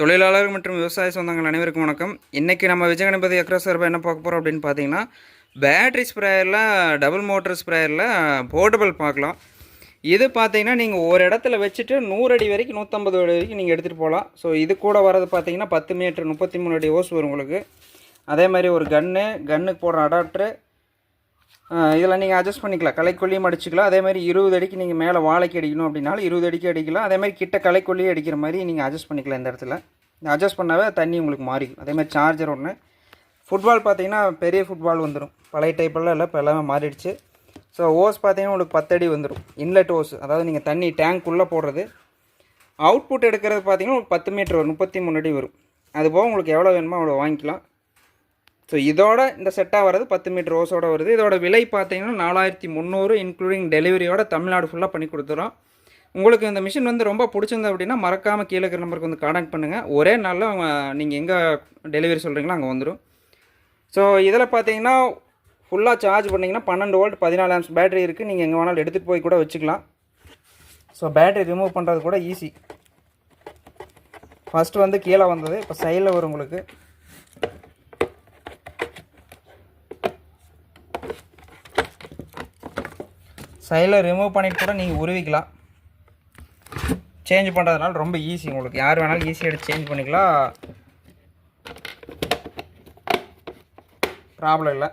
தொழிலாளர் மற்றும் விவசாய சொந்தங்கள் அனைவருக்கும் வணக்கம். இன்றைக்கி நம்ம விஜயகணபதி அக்ரோ சார்பாக என்ன பார்க்க போகிறோம் அப்படின்னு பார்த்தீங்கன்னா பேட்ரி ஸ்ப்ரேயரில் டபுள் மோட்டர் ஸ்ப்ரேயரில் போர்ட்டபிள் பார்க்கலாம். இது பார்த்தீங்கன்னா நீங்கள் ஒரு இடத்துல வச்சுட்டு நூறு அடி வரைக்கும் நூற்றம்பது அடி வரைக்கும் நீங்கள் எடுத்துகிட்டு போகலாம். ஸோ இது கூட வரது பார்த்தீங்கன்னா பத்து மீட்ரு முப்பத்தி மூணு அடி ஓஸ் வரும் உங்களுக்கு. அதே மாதிரி ஒரு கன்று கன்னுக்கு போடுற அடாப்டரு இதில் நீங்கள் அட்ஜஸ்ட் பண்ணிக்கலாம். கலைக்கொல்லியும் அடிச்சுக்கலாம். அதேமாதிரி இருபது அடிக்கு நீங்கள் மேலே வாழைக்கு அடிக்கணும் அப்படின்னாலும் இருபது அடிக்கு அடிக்கலாம். அதேமாதிரி கிட்ட கலைக்கொல்லியும் அடிக்கிற மாதிரி நீங்கள் அட்ஜஸ்ட் பண்ணிக்கலாம் இந்த இடத்துல. அட்ஜஸ்ட் பண்ணாவே தண்ணி உங்களுக்கு மாறிக்கும் அதே மாதிரி சார்ஜர் ஒன்று ஃபுட்பால் பார்த்தீங்கன்னா பெரிய ஃபுட்பால் வந்துடும் பழைய டைப்பெல்லாம் இல்லை இப்போ எல்லாமே மாறிடுச்சு. ஸோ ஓஸ் பார்த்தீங்கன்னா உங்களுக்கு பத்தடி வந்துடும் இன்லெட் ஓஸ் அதாவது நீங்கள் தண்ணி டேங்க்குள்ளே போடுறது. அவுட்புட் எடுக்கிறது பார்த்தீங்கன்னா உங்களுக்கு பத்து மீட்டர் வரும். முப்பத்தி மூணு அடி வரும். அது போக உங்களுக்கு எவ்வளோ வேணுமோ அவ்வளோ வாங்கிக்கலாம். ஸோ இதோட இந்த செட்டாக வர்றது பத்து மீட்டர் ரோஸோட வருது. இதோட விலை பார்த்தீங்கன்னா நாலாயிரத்தி முந்நூறு இன்க்ளூடிங் டெலிவரியோட தமிழ்நாடு ஃபுல்லாக பண்ணி கொடுத்துறோம். உங்களுக்கு இந்த மிஷின் வந்து ரொம்ப பிடிச்சிருந்தது அப்படின்னா மறக்காமல் கீழே இருக்கிற நம்பருக்கு வந்து காண்டாக்ட் பண்ணுங்கள் ஒரே நாளில் அவங்க நீங்கள் எங்கே டெலிவரி சொல்கிறீங்களோ அங்கே வந்துடும் ஸோ இதில் பார்த்தீங்கன்னா ஃபுல்லாக சார்ஜ் பண்ணிங்கன்னா பன்னெண்டு வோல்ட் பதினாலு ஆம்ஸ் பேட்டரி இருக்குது நீங்கள் எங்கே வேணாலும் எடுத்துகிட்டு போய் கூட வச்சுக்கலாம். ஸோ பேட்டரி ரிமூவ் பண்ணுறது கூட ஈஸி ஃபஸ்ட்டு வந்து கீழே வந்தது. இப்போ சைடில் வரும் உங்களுக்கு. சைடில் ரிமூவ் பண்ணிட்டு கூட நீங்கள் உருவிக்கலாம். சேஞ்ச் பண்ணுறதுனால ரொம்ப ஈஸி உங்களுக்கு. யார் வேணாலும் ஈஸியாக எடுத்து சேஞ்ச் பண்ணிக்கலாம். ப்ராப்ளம் இல்லை.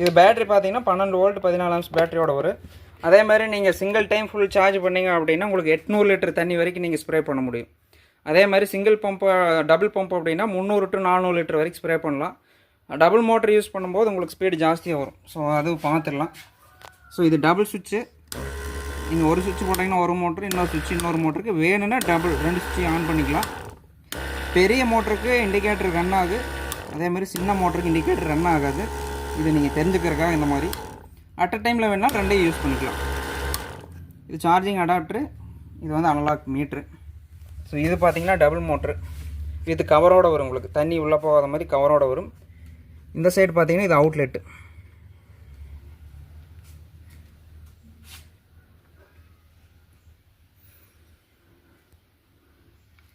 இது பேட்ரி பார்த்தீங்கன்னா பன்னெண்டு வோல்ட் பதினாலு ஆம்ஸ் பேட்டரியோட வரும் அதே மாதிரி நீங்கள் சிங்கிள் டைம் ஃபுல் சார்ஜ் பண்ணிங்க அப்படின்னா உங்களுக்கு எட்நூறு லிட்டர் தண்ணி வரைக்கும் நீங்கள் ஸ்ப்ரே பண்ண முடியும். அதே மாதிரி சிங்கிள் பம்ப் டபுள் பம்ப் அப்படின்னா முந்நூறு டு நானூறு லிட்டர் வரைக்கும் ஸ்ப்ரே பண்ணலாம். டபுள் மோட்டர் யூஸ் பண்ணும்போது உங்களுக்கு ஸ்பீடு ஜாஸ்தியாக வரும். ஸோ அது பார்த்துடலாம். ஸோ இது டபுள் சுவிட்சு நீங்கள் ஒரு சுவிட்ச் போட்டிங்கன்னா ஒரு மோட்ரு இன்னொரு சுவிட்ச் இன்னொரு மோட்டருக்கு வேணும்னா டபுள் ரெண்டு சுவிட்சையும் ஆன் பண்ணிக்கலாம். பெரிய மோட்டருக்கு இண்டிகேட்டர் ரன் ஆகுது அதே மாதிரி சின்ன மோட்டருக்கு இண்டிகேட்டர் ரன் ஆகாது. இதை நீங்கள் தெரிஞ்சுக்கிறக்காக இந்த மாதிரி. அட் அ டைமில் வேணால் ரெண்டையும் யூஸ் பண்ணிக்கலாம். இது சார்ஜிங் அடாப்டரு இது வந்து அனலாக் மீட்ரு ஸோ இது பார்த்திங்கன்னா டபுள் மோட்ரு இது கவரோடு வரும் உங்களுக்கு. தண்ணி உள்ளே போகாத மாதிரி கவரோட வரும். இந்த சைடு பார்த்தீங்கன்னா இது அவுட்லெட்டு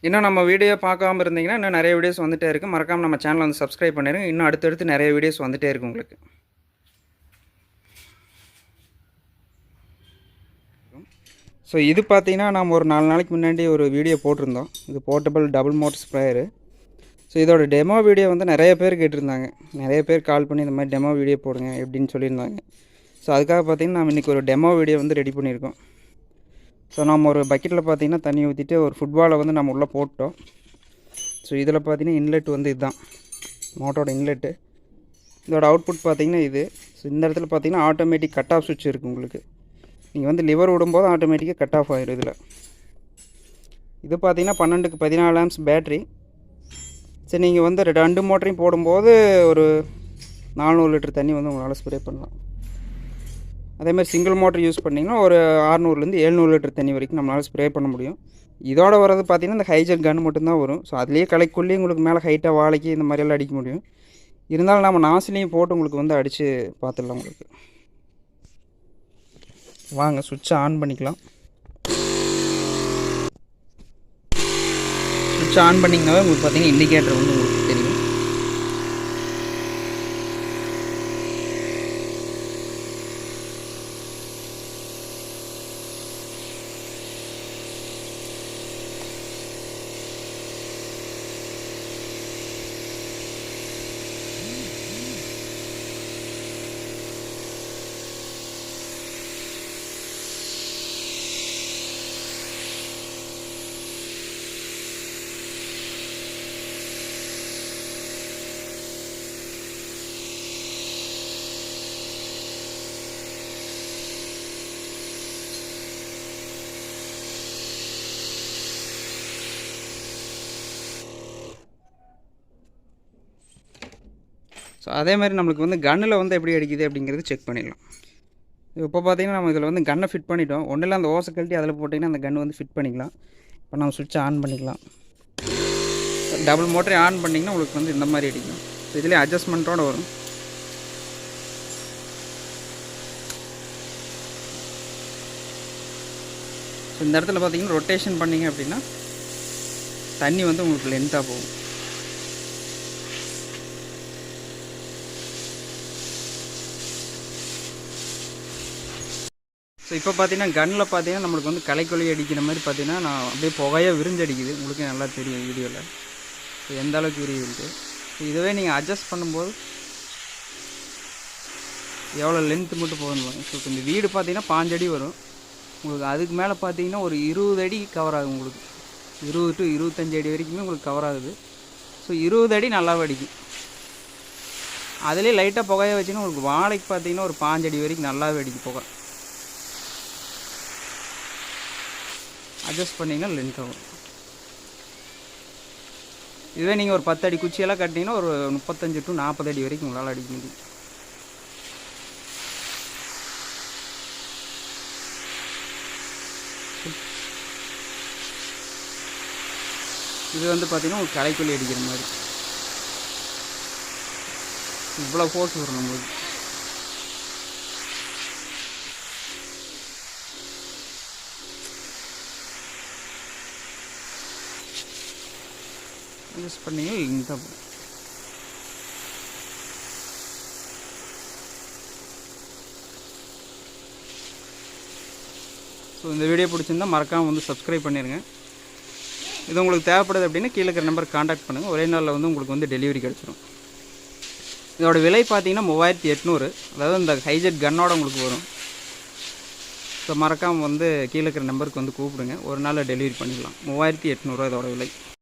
இன்னும் நம்ம வீடியோ பார்க்காம இருந்தீங்கன்னா இன்னும் நிறைய வீடியோஸ் வந்துட்டே இருக்குது மறக்காமல் நம்ம சேனலை வந்து சப்ஸ்கிரைப் பண்ணிடுங்க இன்னும் அடுத்தடுத்து நிறைய வீடியோஸ் வந்துகிட்டே இருக்கு உங்களுக்கு. ஸோ இது பார்த்தீங்கன்னா நம்ம ஒரு நாலு நாளைக்கு முன்னாடி ஒரு வீடியோ போட்டிருந்தோம். இது portable double motor sprayer so இதோட டெமோ வீடியோ வந்து நிறைய பேர் கேட்டிருந்தாங்க. நிறைய பேர் கால் பண்ணி இந்த மாதிரி டெமோ வீடியோ போடுங்க எப்படின்னு சொல்லியிருந்தாங்க. ஸோ அதுக்காக பார்த்தீங்கன்னா நம்ம இன்றைக்கி ஒரு டெமோ வீடியோ வந்து ரெடி பண்ணியிருக்கோம். ஸோ நம்ம ஒரு பக்கெட்டில் பார்த்தீங்கன்னா தண்ணி ஊற்றிட்டு ஒரு ஃபுட்பாலை வந்து நம்ம உள்ளே போட்டோம். ஸோ இதில் பார்த்தீங்கன்னா இன்லெட் வந்து இதுதான். மோட்டரோட இன்லெட்டு இதோட அவுட்புட் பார்த்தீங்கன்னா இது. ஸோ இந்த இடத்துல பார்த்தீங்கன்னா ஆட்டோமேட்டிக் கட் ஆஃப் சுவிட்ச் இருக்குது உங்களுக்கு. நீங்கள் வந்து லிவர் விடும்போது ஆட்டோமேட்டிக்காக கட் ஆஃப் ஆயிடும் இதில். இது பார்த்திங்கன்னா பன்னெண்டுக்கு பதினாலு ஆம்ஸ் பேட்ரி சரி நீங்கள் வந்து ரெண்டு மோட்டரையும் போடும்போது ஒரு நானூறு லிட்டர் தண்ணி வந்து உங்களால் ஸ்ப்ரே பண்ணலாம். அதே மாதிரி சிங்கிள் மோட்டர் யூஸ் பண்ணிங்கன்னா ஒரு ஆறுநூறுலேருந்து எழுநூறு லிட்டர் தண்ணி வரைக்கும் நம்மளால் ஸ்ப்ரே பண்ண முடியும். இதோட வரது பார்த்திங்கன்னா இந்த ஹைஜெட் கன் மட்டும்தான் வரும். ஸோ அதுலேயே கலைக்குள்ளேயும் உங்களுக்கு மேலே ஹைட்டாக வாழைக்கு இந்த மாதிரியெல்லாம் அடிக்க முடியும். இருந்தாலும் நம்ம நாசிலையும் போட்டு உங்களுக்கு வந்து அடித்து பார்த்துடலாம் உங்களுக்கு. வாங்க சுவிட்சை ஆன் பண்ணிக்கலாம். சுவிட்ச் ஆன் பண்ணிங்கனாவே உங்களுக்கு பார்த்தீங்கன்னா இண்டிகேட்டர் வந்து உங்களுக்கு தெரியும். ஸோ அதே மாதிரி நம்மளுக்கு வந்து கன்னில் வந்து எப்படி அடிக்குது அப்படிங்கிறது செக் பண்ணிடலாம். இப்போ பார்த்தீங்கன்னா நம்ம இதில் வந்து கன்னை ஃபிட் பண்ணிட்டோம். ஒன்றும் இல்லை அந்த ஓசை கழட்டி அதில் போட்டிங்கன்னா அந்த கன் வந்து ஃபிட் பண்ணிக்கலாம். இப்போ நம்ம சுவிட்சை ஆன் பண்ணிக்கலாம். டபுள் மோட்டரை ஆன் பண்ணிங்கன்னா உங்களுக்கு வந்து இந்த மாதிரி அடிக்கும். ஸோ இதுலேயே அட்ஜஸ்ட்மெண்ட்டோடு வரும். ஸோ இந்த இடத்துல பார்த்தீங்கன்னா ரொட்டேஷன் பண்ணிங்க அப்படின்னா தண்ணி வந்து உங்களுக்கு லென்த்தாக போகும். ஸோ இப்போ பார்த்தீங்கன்னா கன்னில் பார்த்தீங்கன்னா நம்மளுக்கு வந்து களைக்கொல்லி அடிக்கிற மாதிரி பார்த்தீங்கன்னா நான் அப்படியே புகையாக விரிஞ்சடிக்குது உங்களுக்கு நல்லா தெரியும் வீடியோவில் ஸோ எந்த அளவுக்கு விரிவு ஸோ இதுவே நீங்கள் அட்ஜஸ்ட் பண்ணும்போது எவ்வளோ லென்த்து மட்டும் போகணும் ஸோ இந்த வீடு பார்த்தீங்கன்னா பாஞ்சடி வரும். உங்களுக்கு அதுக்கு மேலே பார்த்தீங்கன்னா ஒரு இருபது அடி கவர் ஆகும் உங்களுக்கு. இருபது டு இருபத்தஞ்சு அடி வரைக்குமே உங்களுக்கு கவர் ஆகுது. ஸோ இருபது அடி நல்லா அடிக்கும் அதுலேயே லைட்டாக புகையை வச்சுன்னா உங்களுக்கு வாழைக்கு பார்த்தீங்கன்னா ஒரு பாஞ்சு அடி வரைக்கும் நல்லாவே அடிக்கும் புகை. அட்ஜஸ்ட் பண்ணிங்கன்னா லென்த் ஆகும். இதுவே நீங்கள் ஒரு பத்து அடி குச்சியெல்லாம் கட்டினீங்கன்னா ஒரு முப்பத்தஞ்சு டு நாற்பது அடி வரைக்கும் உங்களால் அடிக்க முடியும். இது வந்து பார்த்தீங்கன்னா ஒரு களைக்கொல்லி அடிக்கிற மாதிரி. இவ்வளோ ஃபோர்ஸ் வரும் நம்மளுக்கு. யூஸ் பண்ணீங்க இந்த ஸோ இந்த வீடியோ பிடிச்சிருந்தா மறக்காமல் வந்து சப்ஸ்கிரைப் பண்ணிடுங்க இது உங்களுக்கு தேவைப்படுது அப்படின்னா கீழே இருக்கிற நம்பர் காண்டாக்ட் பண்ணுங்கள் ஒரே நாளில் வந்து உங்களுக்கு வந்து டெலிவரி கிடச்சிரும். இதோட விலை பார்த்தீங்கன்னா மூவாயிரத்தி எட்நூறு. அதாவது இந்த ஹைஜெட் கன்னோட உங்களுக்கு வரும். ஸோ மறக்காமல் வந்து கீழே இருக்கிற நம்பருக்கு வந்து கூப்பிடுங்க. ஒரு நாளில் டெலிவரி பண்ணிக்கலாம். மூவாயிரத்தி எட்நூறுவா இதோட விலை.